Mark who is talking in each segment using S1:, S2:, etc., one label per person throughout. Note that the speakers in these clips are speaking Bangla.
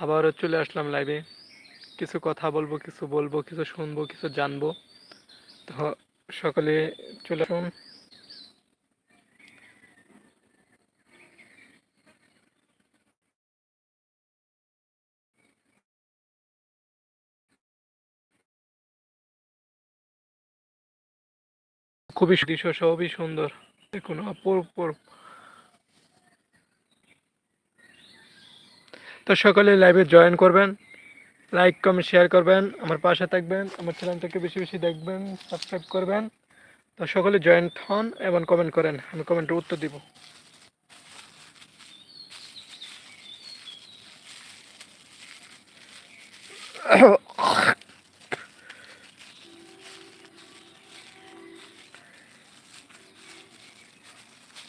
S1: আবারও চলে আসলাম লাইভে কিছু কথা বলব, কিছু বলব, কিছু শুনব, কিছু জানব। তো সকলে চলে আসুন। খুবই দৃশ্য সবই সুন্দর। দেখুন অপূর্ব। তো সকলে লাইভে জয়েন করবেন লাইক কমেন্ট শেয়ার করবেন, আমার পাশে থাকবেন, আমার চ্যানেলটাকে বেশি বেশি দেখবেন সাবস্ক্রাইব করবেন। তো সকলে জয়েন্ট হন এবং কমেন্ট করেন, আমি কমেন্টের উত্তর দিব।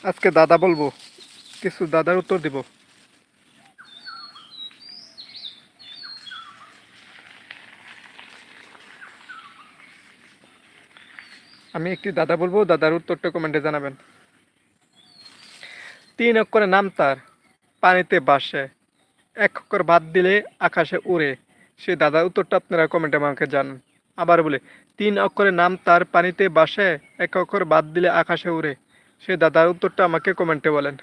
S1: আজকে দাদা বলব, কিছু দাদার উত্তর দিব। আমি একটি দাদা বলব, দাদার উত্তরটা কমেন্টে জানাবেন। তিন অক্ষরে নাম তার, পানিতে বাসে। এক অক্ষর বাদ দিলে আকাশে উড়ে। সে দাদার উত্তরটা আপনারা কমেন্টে আমাকে জানান। আবার বলে, তিন অক্ষরে নাম তার, পানিতে বাসে। এক অক্ষর বাদ দিলে আকাশে উড়ে। সে দাদার উত্তরটা আমাকে কমেন্টে বলেন।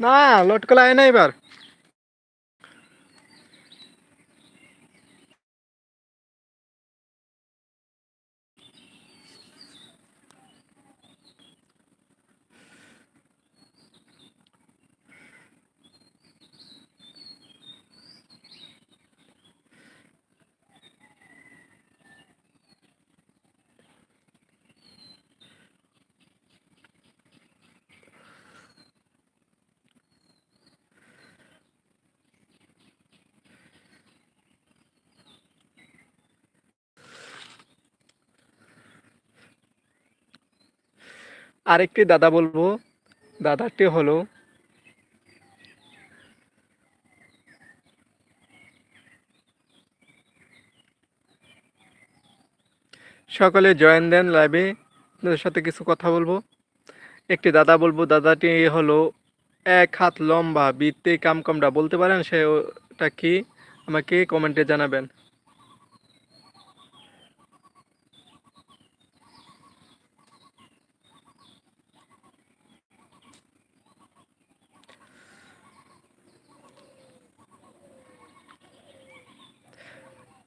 S1: না লটকলা আয় না এবার। আরেকটি দাদা বলব। দাদাটি হলো সকলে জয়েন দেন লাইভে আপনাদের সাথে কিছু কথা বলব। একটি দাদা বলব, দাদাটি হলো এক হাত লম্বা বৃত্তে কাম কামটা বলতে পারেন সেটা কি? আমাকে কমেন্টে জানাবেন।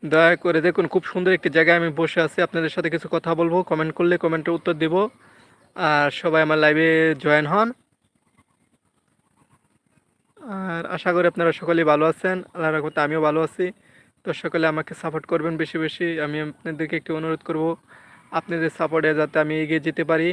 S1: দয়া করে দেখুন, খুব সুন্দর একটি জায়গায় আমি বসে আছি। আপনাদের সাথে কিছু কথা বলব। কমেন্ট করলে কমেন্টের উত্তর দেব। আর সবাই আমার লাইভে জয়েন হন। আর আশা করি আপনারা সকলেই ভালো আছেন। আল্লাহ রাখতে আমিও ভালো আছি। তো সকলে আমাকে সাপোর্ট করবেন বেশি বেশি। আমি আপনাদেরকে একটি অনুরোধ করব, আপনাদের সাপোর্টে যাতে আমি এগিয়ে যেতে পারি।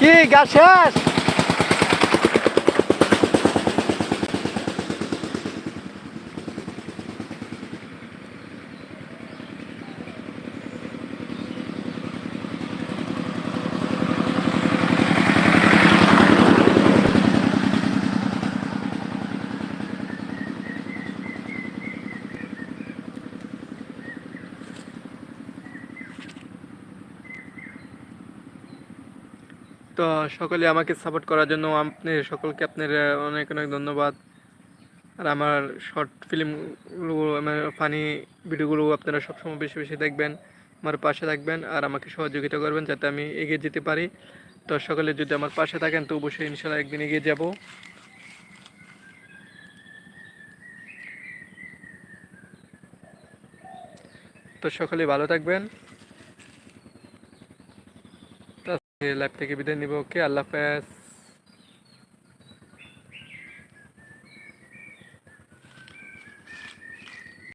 S1: কি গা শেষ তো সকলে আমাকে সাপোর্ট করার জন্য আপনি, সকলকে আপনার অনেক অনেক ধন্যবাদ। আর আমার শর্ট ফিল্মগুলো আমার ফানি ভিডিওগুলো আপনারা সবসময় বেশি বেশি দেখবেন, আমার পাশে থাকবেন আর আমাকে সহযোগিতা করবেন যাতে আমি এগিয়ে যেতে পারি। তো সকলে যদি আমার পাশে থাকেন, তো অবশ্যই ইনশাল্লাহ একদিন এগিয়ে যাব। তো সকলে ভালো থাকবেন। লাইভ থেকে বিদায় নিব। ওকে আল্লাহ হাফেজ।